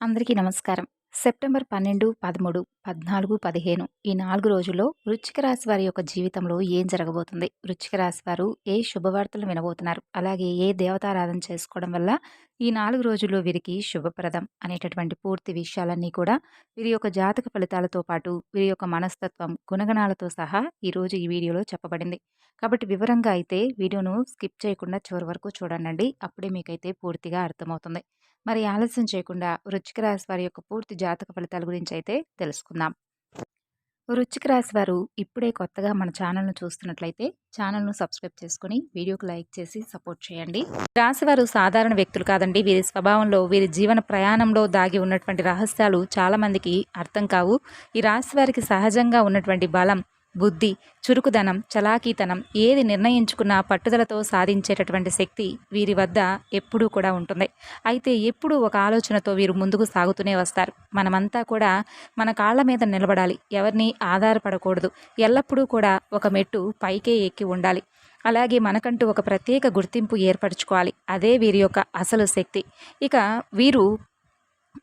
అందరికీ నమస్కారం. సెప్టెంబర్ పన్నెండు పదమూడు పద్నాలుగు పదిహేను ఈ నాలుగు రోజుల్లో వృచ్చిక రాశి వారి యొక్క జీవితంలో ఏం జరగబోతుంది? వృచ్చిక రాశి వారు ఏ శుభవార్తలు వినబోతున్నారు? అలాగే ఏ దేవతారాధన చేసుకోవడం వల్ల ఈ నాలుగు రోజుల్లో వీరికి శుభప్రదం అనేటటువంటి పూర్తి విషయాలన్నీ కూడా వీరి యొక్క జాతక ఫలితాలతో పాటు వీరి యొక్క మనస్తత్వం గుణగణాలతో సహా ఈరోజు ఈ వీడియోలో చెప్పబడింది. కాబట్టి వివరంగా అయితే వీడియోను స్కిప్ చేయకుండా చివరి వరకు చూడండి. అప్పుడే మీకైతే పూర్తిగా అర్థమవుతుంది. మరి ఆలస్యం చేయకుండా వృచ్చిక రాశి వారి యొక్క పూర్తి జాతక ఫలితాల గురించి అయితే తెలుసుకుందాం. వృచ్చిక రాశి వారు ఇప్పుడే కొత్తగా మన ఛానల్ను చూస్తున్నట్లయితే ఛానల్ను సబ్స్క్రైబ్ చేసుకుని వీడియోకి లైక్ చేసి సపోర్ట్ చేయండి. రాశివారు సాధారణ వ్యక్తులు కాదండి. వీరి స్వభావంలో వీరి జీవన ప్రయాణంలో దాగి ఉన్నటువంటి రహస్యాలు చాలామందికి అర్థం కావు. ఈ రాశి వారికి సహజంగా ఉన్నటువంటి బలం బుద్ధి చురుకుదనం చలాకీతనం ఏది నిర్ణయించుకున్నా పట్టుదలతో సాధించేటటువంటి శక్తి వీరి వద్ద ఎప్పుడూ కూడా ఉంటుంది. అయితే ఎప్పుడూ ఒక ఆలోచనతో వీరు ముందుకు సాగుతూనే వస్తారు. మనమంతా కూడా మన కాళ్ళ మీద నిలబడాలి. ఎవరిని ఆధారపడకూడదు. ఎల్లప్పుడూ కూడా ఒక మెట్టు పైకే ఎక్కి ఉండాలి. అలాగే మనకంటూ ఒక ప్రత్యేక గుర్తింపు ఏర్పరచుకోవాలి. అదే వీరి యొక్క అసలు శక్తి. ఇక వీరు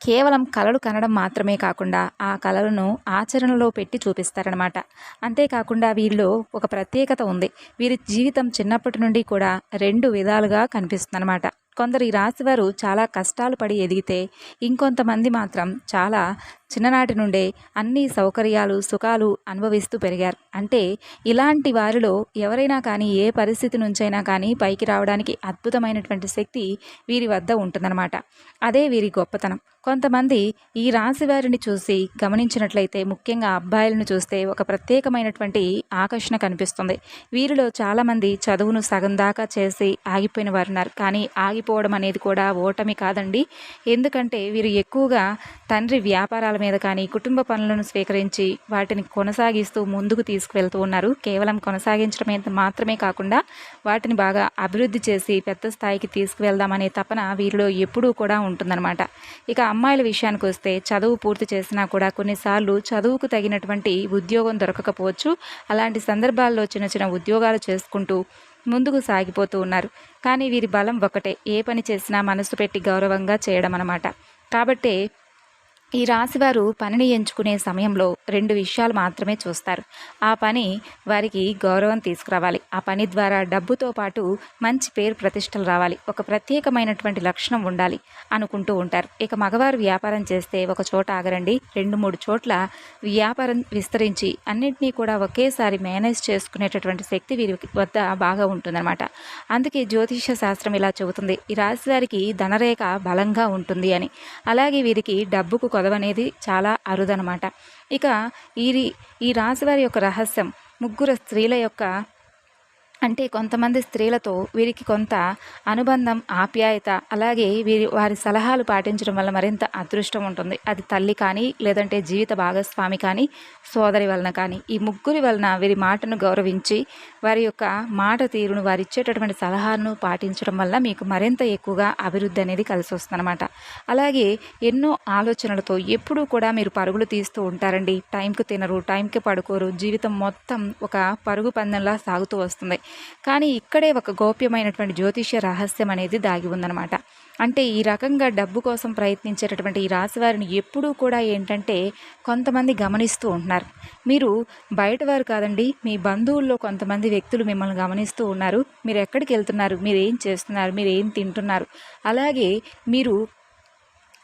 కేవలం కళలు కనడం మాత్రమే కాకుండా ఆ కళలను ఆచరణలో పెట్టి చూపిస్తారనమాట అంతేకాకుండా వీళ్ళు ఒక ప్రత్యేకత ఉంది. వీరి జీవితం చిన్నప్పటి నుండి కూడా రెండు విధాలుగా కనిపిస్తుందన్నమాట. కొందరు ఈ రాశివారు చాలా కష్టాలు పడి ఎదిగితే ఇంకొంతమంది మాత్రం చాలా చిన్ననాటి నుండే అన్ని సౌకర్యాలు సుఖాలు అనుభవిస్తూ పెరిగారు. అంటే ఇలాంటి వారిలో ఎవరైనా కానీ ఏ పరిస్థితి నుంచైనా కానీ పైకి రావడానికి అద్భుతమైనటువంటి శక్తి వీరి వద్ద ఉంటుందన్నమాట. అదే వీరి గొప్పతనం. కొంతమంది ఈ రాశి వారిని చూసి గమనించినట్లయితే ముఖ్యంగా అబ్బాయిలను చూస్తే ఒక ప్రత్యేకమైనటువంటి ఆకర్షణ కనిపిస్తుంది. వీరిలో చాలామంది చదువును సగం దాకా చేసి ఆగిపోయిన వారు ఉన్నారు కానీ ఆగిపోవడం అనేది కూడా ఓటమి కాదండి. ఎందుకంటే వీరు ఎక్కువగా తండ్రి వ్యాపారాల మీద కానీ కుటుంబ పనులను స్వీకరించి వాటిని కొనసాగిస్తూ ముందుకు తీసుకువెళ్తూ ఉన్నారు. కేవలం కొనసాగించడం మాత్రమే కాకుండా వాటిని బాగా అభివృద్ధి చేసి పెద్ద స్థాయికి తీసుకువెళ్దామనే తపన వీరిలో ఎప్పుడూ కూడా ఉంటుందన్నమాట. ఇక అమ్మాయిల విషయానికి వస్తే చదువు పూర్తి చేసినా కూడా కొన్నిసార్లు చదువుకు తగినటువంటి ఉద్యోగం దొరకకపోవచ్చు. అలాంటి సందర్భాల్లో చిన్న చిన్న ఉద్యోగాలు చేసుకుంటూ ముందుకు సాగిపోతూ ఉన్నారు. కానీ వీరి బలం ఒకటే. ఏ పని చేసినా మనసు పెట్టి గౌరవంగా చేయడం అనమాట కాబట్టే ఈ రాశివారు పనిని ఎంచుకునే సమయంలో రెండు విషయాలు మాత్రమే చూస్తారు. ఆ పని వారికి గౌరవం తీసుకురావాలి. ఆ పని ద్వారా డబ్బుతో పాటు మంచి పేరు ప్రతిష్టలు రావాలి. ఒక ప్రత్యేకమైనటువంటి లక్షణం ఉండాలి అనుకుంటూ ఉంటారు. ఇక మగవారు వ్యాపారం చేస్తే ఒక చోట ఆగరండి. రెండు మూడు చోట్ల వ్యాపారం విస్తరించి అన్నింటినీ కూడా ఒకేసారి మేనేజ్ చేసుకునేటటువంటి శక్తి వీరి వద్ద బాగా ఉంటుందన్నమాట. అందుకే జ్యోతిష శాస్త్రం ఇలా చెబుతుంది. ఈ రాశి వారికి ధనరేఖ బలంగా ఉంటుంది అని. అలాగే వీరికి డబ్బుకు కొదవనేది చాలా అరుదనమాట. ఇక ఈ ఈ రాశివారి యొక్క రహస్యం ముగ్గురు స్త్రీల యొక్క అంటే కొంతమంది స్త్రీలతో వీరికి కొంత అనుబంధం ఆప్యాయత అలాగే వీరి వారి సలహాలు పాటించడం వల్ల మరింత అదృష్టం ఉంటుంది. అది తల్లి కానీ లేదంటే జీవిత భాగస్వామి కానీ సోదరి వలన కానీ. ఈ ముగ్గురి వలన వీరి మాటను గౌరవించి వారి యొక్క మాట తీరును వారు ఇచ్చేటటువంటి సలహాలను పాటించడం వల్ల మీకు మరింత ఎక్కువగా అభివృద్ధి అనేది కలిసి వస్తుందన్నమాట. అలాగే ఎన్నో ఆలోచనలతో ఎప్పుడూ కూడా మీరు పరుగులు తీస్తూ ఉంటారండి. టైంకి తినరు టైంకి పడుకోరు జీవితం మొత్తం ఒక పరుగు పందెంలా సాగుతూ వస్తుంది. కానీ ఇక్కడే ఒక గోప్యమైనటువంటి జ్యోతిష్య రహస్యం అనేది దాగి ఉందన్నమాట. అంటే ఈ రకంగా డబ్బు కోసం ప్రయత్నించేటటువంటి ఈ రాశి వారిని ఎప్పుడూ కూడా ఏంటంటే కొంతమంది గమనిస్తూ ఉంటున్నారు. మీరు బయటవారు కాదండి మీ బంధువుల్లో కొంతమంది వ్యక్తులు మిమ్మల్ని గమనిస్తూ ఉన్నారు. మీరు ఎక్కడికి వెళ్తున్నారు మీరు ఏం చేస్తున్నారు మీరు ఏం తింటున్నారు. అలాగే మీరు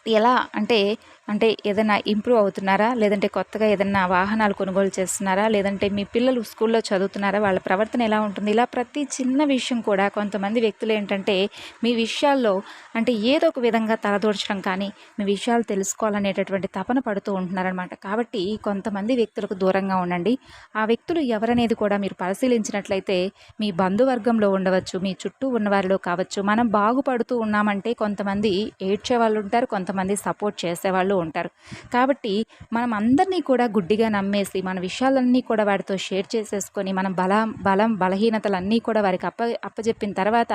ఎలా అంటే అంటే ఏదైనా ఇంప్రూవ్ అవుతున్నారా? లేదంటే కొత్తగా ఏదైనా వాహనాలు కొనుగోలు చేస్తున్నారా? లేదంటే మీ పిల్లలు స్కూల్లో చదువుతున్నారా? వాళ్ళ ప్రవర్తన ఎలా ఉంటుంది? ఇలా ప్రతి చిన్న విషయం కూడా కొంతమంది వ్యక్తులు ఏంటంటే మీ విషయాల్లో అంటే ఏదో ఒక విధంగా తలదోడ్చడం కానీ మీ విషయాలు తెలుసుకోవాలనేటటువంటి తపన పడుతూ ఉంటున్నారనమాట కాబట్టి కొంతమంది వ్యక్తులకు దూరంగా ఉండండి. ఆ వ్యక్తులు ఎవరనేది కూడా మీరు పరిశీలించినట్లయితే మీ బంధువర్గంలో ఉండవచ్చు మీ చుట్టూ ఉన్నవారిలో కావచ్చు. మనం బాగుపడుతూ ఉన్నామంటే కొంతమంది ఏడ్చే వాళ్ళు ఉంటారు కొంతమంది సపోర్ట్ చేసేవాళ్ళు ఉంటారు. కాబట్టి మనం అందరినీ కూడా గుడ్డిగా నమ్మేసి మన విషయాలన్నీ కూడా వారితో షేర్ చేసేసుకొని మనం బలం బలం బలహీనతలన్నీ కూడా వారికి అప్ప అప్పజెప్పిన తర్వాత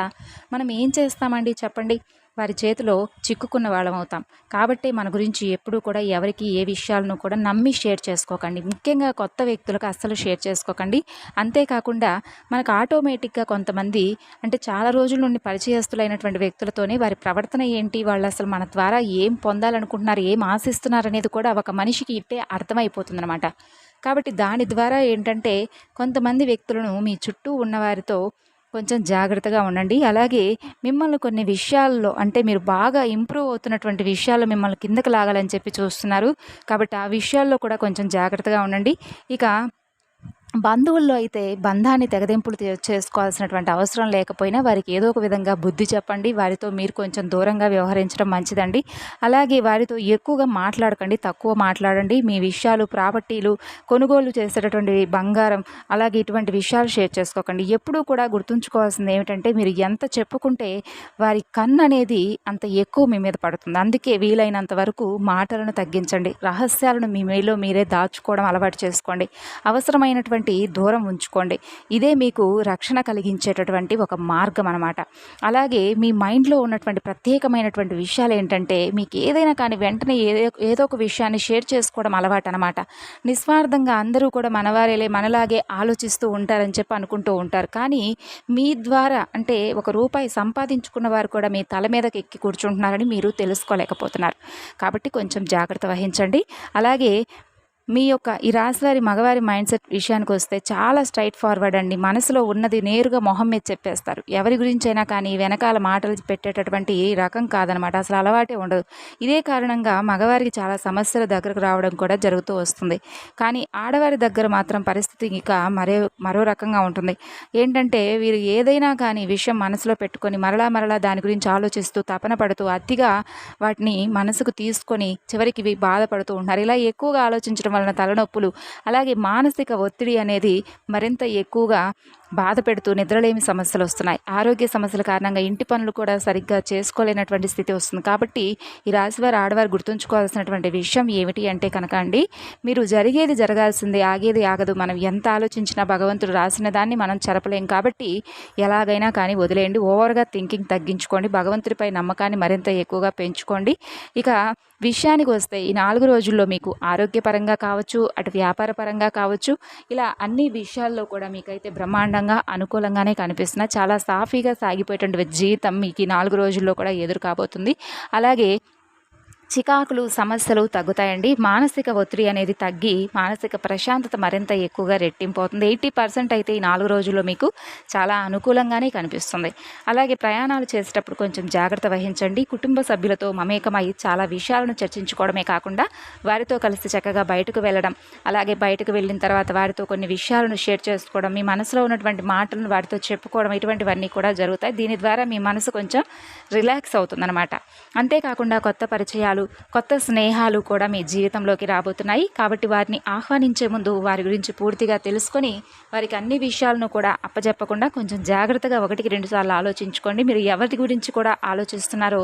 మనం ఏం చేస్తామండి చెప్పండి? వారి చేతిలో చిక్కుకున్న వాళ్ళం అవుతాం. కాబట్టి మన గురించి ఎప్పుడూ కూడా ఎవరికి ఏ విషయాలను కూడా నమ్మి షేర్ చేసుకోకండి. ముఖ్యంగా కొత్త వ్యక్తులకు అస్సలు షేర్ చేసుకోకండి. అంతేకాకుండా మనకు ఆటోమేటిక్గా కొంతమంది అంటే చాలా రోజుల నుండి పరిచయస్తులైనటువంటి వ్యక్తులతోనే వారి ప్రవర్తన ఏంటి? వాళ్ళు అసలు మన ద్వారా ఏం పొందాలనుకుంటున్నారు? ఏం ఆశిస్తున్నారు? అనేది కూడా ఒక మనిషికి ఇట్టే అర్థమైపోతుందనమాట కాబట్టి దాని ద్వారా ఏంటంటే కొంతమంది వ్యక్తులను మీ చుట్టూ ఉన్నవారితో కొంచెం జాగ్రత్తగా ఉండండి. అలాగే మిమ్మల్ని కొన్ని విషయాల్లో అంటే మీరు బాగా ఇంప్రూవ్ అవుతున్నటువంటి విషయాల్లో మిమ్మల్ని కిందకు లాగాలని చెప్పి చూస్తున్నారు. కాబట్టి ఆ విషయాల్లో కూడా కొంచెం జాగ్రత్తగా ఉండండి. ఇక బంధువుల్లో అయితే బంధాన్ని తెగదింపులు చేసుకోవాల్సినటువంటి అవసరం లేకపోయినా వారికి ఏదో ఒక విధంగా బుద్ధి చెప్పండి వారితో మీరు కొంచెం దూరంగా వ్యవహరించడం మంచిదండి. అలాగే వారితో ఎక్కువగా మాట్లాడకండి తక్కువ మాట్లాడండి. మీ విషయాలు ప్రాపర్టీలు కొనుగోలు చేసేటటువంటి బంగారం అలాగే ఇటువంటి విషయాలు షేర్ చేసుకోకండి. ఎప్పుడూ కూడా గుర్తుంచుకోవాల్సింది ఏమిటంటే మీరు ఎంత చెప్పుకుంటే వారి కన్ను అనేది అంత ఎక్కువ మీ మీద పడుతుంది. అందుకే వీలైనంత వరకు మాటలను తగ్గించండి. రహస్యాలను మీ మీలో మీరే దాచుకోవడం అలవాటు చేసుకోండి. అవసరమైనటువంటి దూరం ఉంచుకోండి. ఇదే మీకు రక్షణ కలిగించేటటువంటి ఒక మార్గం అనమాట అలాగే మీ మైండ్లో ఉన్నటువంటి ప్రత్యేకమైనటువంటి విషయాలు ఏంటంటే మీకు ఏదైనా కానీ వెంటనే ఏదో ఏదో ఒక విషయాన్ని షేర్ చేసుకోవడం అలవాటు అనమాట నిస్వార్థంగా అందరూ కూడా మనవారేలే మనలాగే ఆలోచిస్తూ ఉంటారని చెప్పి అనుకుంటూ ఉంటారు. కానీ మీ ద్వారా అంటే ఒక రూపాయి సంపాదించుకున్న వారు కూడా మీ తల మీదకి ఎక్కి కూర్చుంటున్నారని మీరు తెలుసుకోలేకపోతున్నారు. కాబట్టి కొంచెం జాగ్రత్త వహించండి. అలాగే మీ యొక్క ఈ రాశివారి మగవారి మైండ్ సెట్ విషయానికి వస్తే చాలా స్ట్రైట్ ఫార్వర్డ్ అండి. మనసులో ఉన్నది నేరుగా మొహం మీద చెప్పేస్తారు. ఎవరి గురించైనా కానీ వెనకాల మాటలు పెట్టేటటువంటి రకం కాదనమాట. అసలు అలవాటే ఉండదు. ఇదే కారణంగా మగవారికి చాలా సమస్యల దగ్గరకు రావడం కూడా జరుగుతూ వస్తుంది. కానీ ఆడవారి దగ్గర మాత్రం పరిస్థితి ఇంకా మరే మరో రకంగా ఉంటుంది. ఏంటంటే వీరు ఏదైనా కానీ విషయం మనసులో పెట్టుకొని మరలా మరలా దాని గురించి ఆలోచిస్తూ తపన పడుతూ అతిగా వాటిని మనసుకు తీసుకొని చివరికి బాధపడుతూ ఉంటారు ఇలా ఎక్కువగా ఆలోచించడం వలన తలనొప్పులు అలాగే మానసిక ఒత్తిడి అనేది మరింత ఎక్కువగా బాధ పెడుతూ నిద్రలేమి సమస్యలు వస్తున్నాయి. ఆరోగ్య సమస్యల కారణంగా ఇంటి పనులు కూడా సరిగ్గా చేసుకోలేనటువంటి స్థితి వస్తుంది. కాబట్టి ఈ రాశివారు ఆడవారు గుర్తుంచుకోవాల్సినటువంటి విషయం ఏమిటి అంటే కనుక అండి మీరు జరిగేది జరగాల్సిందే ఆగేది ఆగదు. మనం ఎంత ఆలోచించినా భగవంతుడు రాసిన దాన్ని మనం చెరపలేం. కాబట్టి ఎలాగైనా కానీ వదిలేయండి. ఓవర్గా థింకింగ్ తగ్గించుకోండి. భగవంతుడిపై నమ్మకాన్ని మరింత ఎక్కువగా పెంచుకోండి. ఇక విషయానికి వస్తే ఈ నాలుగు రోజుల్లో మీకు ఆరోగ్యపరంగా కావచ్చు అటు వ్యాపారపరంగా కావచ్చు ఇలా అన్ని విషయాల్లో కూడా మీకైతే బ్రహ్మాండంగా అనుకూలంగానే కనిపిస్తున్నాయి. చాలా సాఫీగా సాగిపోయేటువంటి జీవితం మీకు ఈ నాలుగు రోజుల్లో కూడా ఎదురు కాబోతుంది. అలాగే చికాకులు సమస్యలు తగ్గుతాయండి. మానసిక ఒత్తిడి అనేది తగ్గి మానసిక ప్రశాంతత మరింత ఎక్కువగా రెట్టింపు అవుతుంది ఎయిటీ పర్సెంట్ అయితే ఈ నాలుగు రోజుల్లో మీకు చాలా అనుకూలంగానే కనిపిస్తుంది. అలాగే ప్రయాణాలు చేసేటప్పుడు కొంచెం జాగ్రత్త వహించండి. కుటుంబ సభ్యులతో మమేకమై చాలా విషయాలను చర్చించుకోవడమే కాకుండా వారితో కలిసి చక్కగా బయటకు వెళ్ళడం అలాగే బయటకు వెళ్ళిన తర్వాత వారితో కొన్ని విషయాలను షేర్ చేసుకోవడం మీ మనసులో ఉన్నటువంటి మాటలను వారితో చెప్పుకోవడం ఇటువంటివన్నీ కూడా జరుగుతాయి. దీని ద్వారా మీ మనసు కొంచెం రిలాక్స్ అవుతుందన్నమాట. అంతేకాకుండా కొత్త పరిచయాలు కొత్త స్నేహాలు కూడా మీ జీవితంలోకి రాబోతున్నాయి. కాబట్టి వారిని ఆహ్వానించే ముందు వారి గురించి పూర్తిగా తెలుసుకొని వారికి అన్ని విషయాలను కూడా అప్పజెప్పకుండా కొంచెం జాగ్రత్తగా ఒకటికి రెండు సార్లు ఆలోచించుకోండి. మీరు ఎవరి గురించి కూడా ఆలోచిస్తున్నారో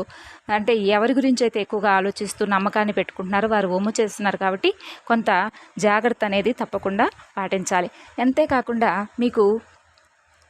అంటే ఎవరి గురించి అయితే ఎక్కువగా ఆలోచిస్తూ నమ్మకాన్ని పెట్టుకుంటున్నారో వారు ఒమ్ము చేస్తున్నారు కాబట్టి కొంత జాగ్రత్త అనేది తప్పకుండా పాటించాలి. అంతేకాకుండా మీకు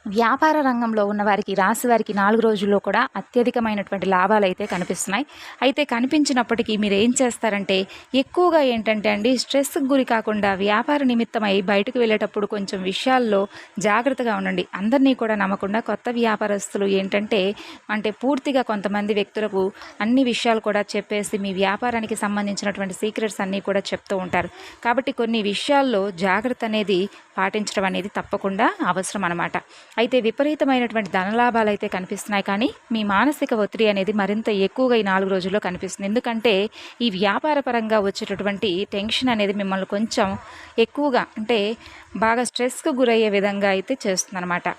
వ్యాపార రంగంలో ఉన్న వారికి రాశి వారికి నాలుగు రోజుల్లో కూడా అత్యధికమైనటువంటి లాభాలు అయితే కనిపిస్తున్నాయి. అయితే కనిపించినప్పటికీ మీరు ఏం చేస్తారంటే ఎక్కువగా ఏంటంటే అండి స్ట్రెస్కి గురి కాకుండా వ్యాపార నిమిత్తమై బయటకు వెళ్ళేటప్పుడు కొంచెం విషయాల్లో జాగ్రత్తగా ఉండండి. అందరినీ కూడా నమ్మకుండా కొత్త వ్యాపారస్తులు ఏంటంటే అంటే పూర్తిగా కొంతమంది వ్యక్తులకు అన్ని విషయాలు కూడా చెప్పేసి మీ వ్యాపారానికి సంబంధించినటువంటి సీక్రెట్స్ అన్నీ కూడా చెప్తూ ఉంటారు. కాబట్టి కొన్ని విషయాల్లో జాగ్రత్త అనేది పాటించడం అనేది తప్పకుండా అవసరం అనమాట అయితే విపరీతమైనటువంటి ధనలాభాలు అయితే కనిపిస్తున్నాయి. కానీ మీ మానసిక ఒత్తిడి అనేది మరింత ఎక్కువగా ఈ నాలుగు రోజుల్లో కనిపిస్తుంది. ఎందుకంటే ఈ వ్యాపార పరంగా వచ్చేటటువంటి టెన్షన్ అనేది మిమ్మల్ని కొంచెం ఎక్కువగా అంటే బాగా స్ట్రెస్కు గురయ్యే విధంగా అయితే చేస్తుందన్నమాట.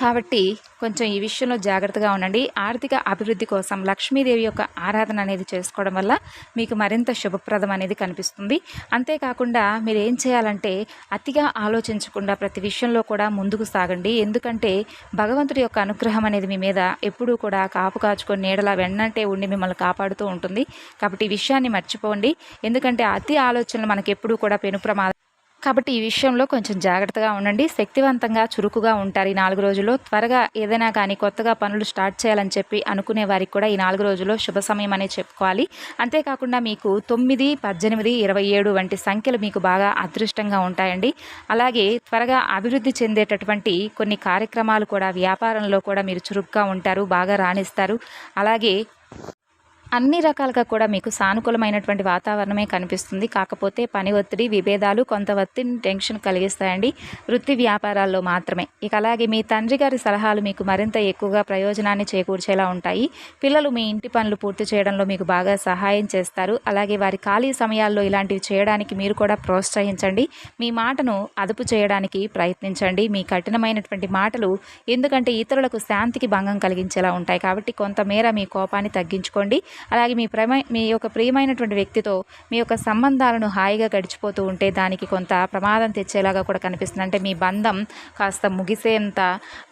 కాబట్టి కొంచెం ఈ విషయంలో జాగ్రత్తగా ఉండండి. ఆర్థిక అభివృద్ధి కోసం లక్ష్మీదేవి యొక్క ఆరాధన అనేది చేసుకోవడం వల్ల మీకు మరింత శుభప్రదం అనేది కనిపిస్తుంది. అంతేకాకుండా మీరు ఏం చేయాలంటే అతిగా ఆలోచించకుండా ప్రతి విషయంలో కూడా ముందుకు సాగండి. ఎందుకంటే భగవంతుడి యొక్క అనుగ్రహం అనేది మీ మీద ఎప్పుడూ కూడా కాపు కాచుకొని నీడలా వెన్నంటే ఉండి మిమ్మల్ని కాపాడుతూ ఉంటుంది. కాబట్టి ఈ విషయాన్ని మర్చిపోండి. ఎందుకంటే అతి ఆలోచనలు మనకి ఎప్పుడూ కూడా పెను ప్రమాదం కాబట్టి ఈ విషయంలో కొంచెం జాగ్రత్తగా ఉండండి. శక్తివంతంగా చురుకుగా ఉంటారు ఈ నాలుగు రోజుల్లో. త్వరగా ఏదైనా కానీ కొత్తగా పనులు స్టార్ట్ చేయాలని చెప్పి అనుకునే వారికి కూడా ఈ నాలుగు రోజుల్లో శుభ సమయం అనే చెప్పుకోవాలి. అంతేకాకుండా మీకు తొమ్మిది పద్దెనిమిది ఇరవై ఏడు వంటి సంఖ్యలు మీకు బాగా అదృష్టంగా ఉంటాయండి. అలాగే త్వరగా అభివృద్ధి చెందేటటువంటి కొన్ని కార్యక్రమాలు కూడా వ్యాపారంలో కూడా మీరు చురుగ్గా ఉంటారు బాగా రాణిస్తారు. అలాగే అన్ని రకాలుగా కూడా మీకు సానుకూలమైనటువంటి వాతావరణమే కనిపిస్తుంది. కాకపోతే పని ఒత్తిడి విభేదాలు కొంత ఒత్తిడిని టెన్షన్ కలిగిస్తాయండి. వృత్తి వ్యాపారాల్లో మాత్రమే. ఇక అలాగే మీ తండ్రి గారి సలహాలు మీకు మరింత ఎక్కువగా ప్రయోజనాన్ని చేకూర్చేలా ఉంటాయి. పిల్లలు మీ ఇంటి పనులు పూర్తి చేయడంలో మీకు బాగా సహాయం చేస్తారు. అలాగే వారి ఖాళీ సమయాల్లో ఇలాంటివి చేయడానికి మీరు కూడా ప్రోత్సహించండి. మీ మాటను అదుపు చేయడానికి ప్రయత్నించండి. మీ కఠినమైనటువంటి మాటలు ఎందుకంటే ఇతరులకు శాంతికి భంగం కలిగించేలా ఉంటాయి. కాబట్టి కొంతమేర మీ కోపాన్ని తగ్గించుకోండి. అలాగే మీ ప్రేమ మీ యొక్క ప్రియమైనటువంటి వ్యక్తితో మీ యొక్క సంబంధాలను హాయిగా గడిచిపోతూ ఉంటే దానికి కొంత ప్రమాదం తెచ్చేలాగా కూడా కనిపిస్తుంది. అంటే మీ బంధం కాస్త ముగిసేంత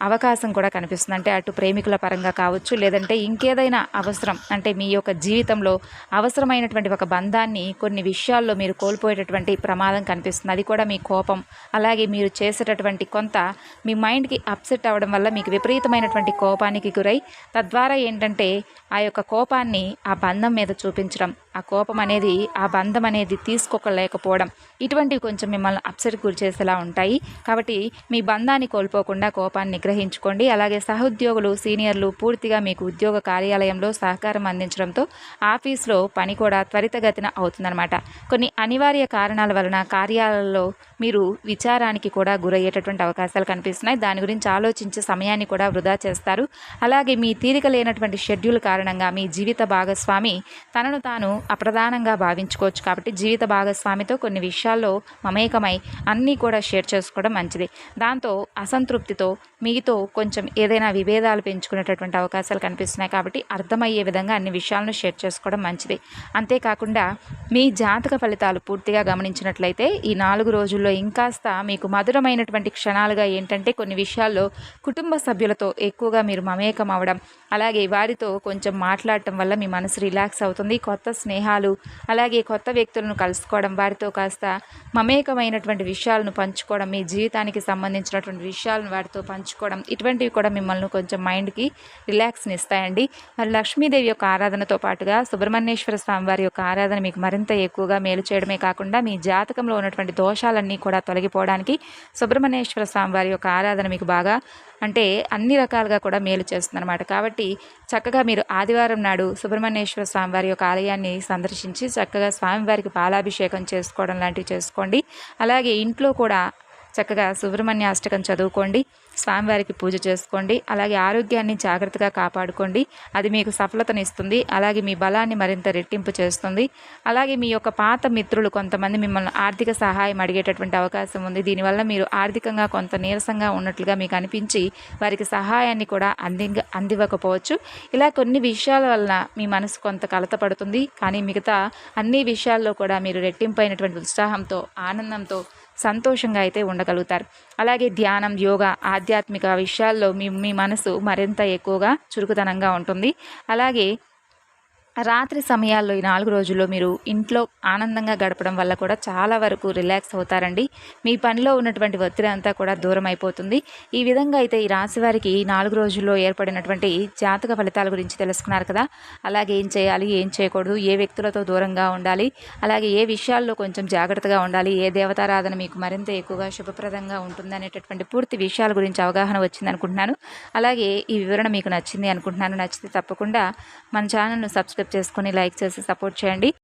అవకాశం కూడా కనిపిస్తుంది. అంటే అటు ప్రేమికుల పరంగా కావచ్చు లేదంటే ఇంకేదైనా అవసరం. అంటే మీ యొక్క జీవితంలో అవసరమైనటువంటి ఒక బంధాన్ని కొన్ని విషయాల్లో మీరు కోల్పోయేటటువంటి ప్రమాదం కనిపిస్తుంది. అది కూడా మీ కోపం. అలాగే మీరు చేసేటటువంటి కొంత మీ మైండ్కి అప్సెట్ అవ్వడం వల్ల మీకు విపరీతమైనటువంటి కోపానికి గురై తద్వారా ఏంటంటే ఆ యొక్క కోపాన్ని ఆ బంధం మీద చూపించడం ఆ కోపం అనేది ఆ బంధం అనేది తీసుకోలేకపోవడం. ఇటువంటివి కొంచెం మిమ్మల్ని అప్సెట్ గురి చేసేలా ఉంటాయి. కాబట్టి మీ బంధాన్ని కోల్పోకుండా కోపాన్ని నిగ్రహించుకోండి. అలాగే సహోద్యోగులు సీనియర్లు పూర్తిగా మీకు ఉద్యోగ కార్యాలయంలో సహకారం అందించడంతో ఆఫీస్లో పని కూడా త్వరితగతిన అవుతుందన్నమాట. కొన్ని అనివార్య కారణాల వలన కార్యాలయంలో మీరు విచారానికి కూడా గురయ్యేటటువంటి అవకాశాలు కనిపిస్తున్నాయి. దాని గురించి ఆలోచించే సమయాన్ని కూడా వృధా చేస్తారు. అలాగే మీ తీరిక లేనటువంటి షెడ్యూల్ కారణంగా మీ జీవిత భాగం భాగస్వామి. తనను తాను అప్రధానంగా భావించుకోవచ్చు కాబట్టి జీవిత భాగస్వామితో కొన్ని విషయాల్లో మమేకమై అన్నీ కూడా షేర్ చేసుకోవడం మంచిది. దాంతో అసంతృప్తితో మీతో కొంచెం ఏదైనా విభేదాలు పెంచుకునేటటువంటి అవకాశాలు కనిపిస్తున్నాయి కాబట్టి అర్థమయ్యే విధంగా అన్ని విషయాలను షేర్ చేసుకోవడం మంచిది. అంతేకాకుండా మీ జాతక ఫలితాలు పూర్తిగా గమనించినట్లయితే ఈ నాలుగు రోజుల్లో ఇంకాస్త మీకు మధురమైనటువంటి క్షణాలుగా ఏంటంటే కొన్ని విషయాల్లో కుటుంబ సభ్యులతో ఎక్కువగా మీరు మమేకం అవడం అలాగే వారితో కొంచెం మాట్లాడటం వల్ల మీ మనసు రిలాక్స్ అవుతుంది. కొత్త స్నేహాలు అలాగే కొత్త వ్యక్తులను కలుసుకోవడం వారితో కాస్త మమేకమైనటువంటి విషయాలను పంచుకోవడం మీ జీవితానికి సంబంధించినటువంటి విషయాలను వారితో పంచుకోవడం ఇటువంటివి కూడా మిమ్మల్ని కొంచెం మైండ్కి రిలాక్స్ని ఇస్తాయండి. మరి లక్ష్మీదేవి యొక్క ఆరాధనతో పాటుగా సుబ్రహ్మణ్యేశ్వర స్వామి వారి యొక్క ఆరాధన మీకు మరింత ఎక్కువగా మేలు చేయడమే కాకుండా మీ జాతకంలో ఉన్నటువంటి దోషాలన్నీ కూడా తొలగిపోవడానికి సుబ్రహ్మణ్యేశ్వర స్వామి వారి యొక్క ఆరాధన మీకు బాగా అంటే అన్ని రకాలుగా కూడా మేలు చేస్తుందన్నమాట. కాబట్టి చక్కగా మీరు ఆదివారం నాడు సుబ్రహ్మణ్యేశ్వర స్వామివారి యొక్క ఆలయాన్ని సందర్శించి చక్కగా స్వామివారికి పాలాభిషేకం చేసుకోవడం లాంటివి చేసుకోండి. అలాగే ఇంట్లో కూడా చక్కగా సుబ్రహ్మణ్య అష్టకం చదువుకోండి. స్వామివారికి పూజ చేసుకోండి. అలాగే ఆరోగ్యాన్ని జాగ్రత్తగా కాపాడుకోండి. అది మీకు సఫలతనిస్తుంది. అలాగే మీ బలాన్ని మరింత రెట్టింపు చేస్తుంది. అలాగే మీ యొక్క పాత మిత్రులు కొంతమంది మిమ్మల్ని ఆర్థిక సహాయం అడిగేటటువంటి అవకాశం ఉంది. దీనివల్ల మీరు ఆర్థికంగా కొంత నీరసంగా ఉన్నట్లుగా మీకు అనిపించి వారికి సహాయాన్ని కూడా అంది అందివ్వకపోవచ్చు. ఇలా కొన్ని విషయాల వలన మీ మనసు కొంత కలతపడుతుంది. కానీ మిగతా అన్ని విషయాల్లో కూడా మీరు రెట్టింపైనటువంటి ఉత్సాహంతో ఆనందంతో సంతోషంగా అయితే ఉండగలుగుతారు. అలాగే ధ్యానం యోగా ఆధ్యాత్మిక విషయాల్లో మీ మీ మనసు మరింత ఎక్కువగా చురుకుతనంగా ఉంటుంది. అలాగే రాత్రి సమయాల్లో ఈ నాలుగు రోజుల్లో మీరు ఇంట్లో ఆనందంగా గడపడం వల్ల కూడా చాలా వరకు రిలాక్స్ అవుతారండి. మీ పనిలో ఉన్నటువంటి ఒత్తిడి అంతా కూడా దూరం అయిపోతుంది. ఈ విధంగా అయితే ఈ రాశి వారికి నాలుగు రోజుల్లో ఏర్పడినటువంటి జాతక ఫలితాల గురించి తెలుసుకున్నారు కదా. అలాగే ఏం చేయాలి ఏం చేయకూడదు ఏ వ్యక్తులతో దూరంగా ఉండాలి అలాగే ఏ విషయాల్లో కొంచెం జాగ్రత్తగా ఉండాలి ఏ దేవతారాధన మీకు మరింత ఎక్కువగా శుభప్రదంగా ఉంటుంది అనేటటువంటి పూర్తి విషయాల గురించి అవగాహన వచ్చింది అనుకుంటున్నాను అలాగే ఈ వివరణ మీకు నచ్చింది అనుకుంటున్నాను. నచ్చితే తప్పకుండా మన ఛానల్ను సబ్స్క్రైబ్ చేసుకుని చేసుకొని లైక్ చేసి సపోర్ట్ చేయండి.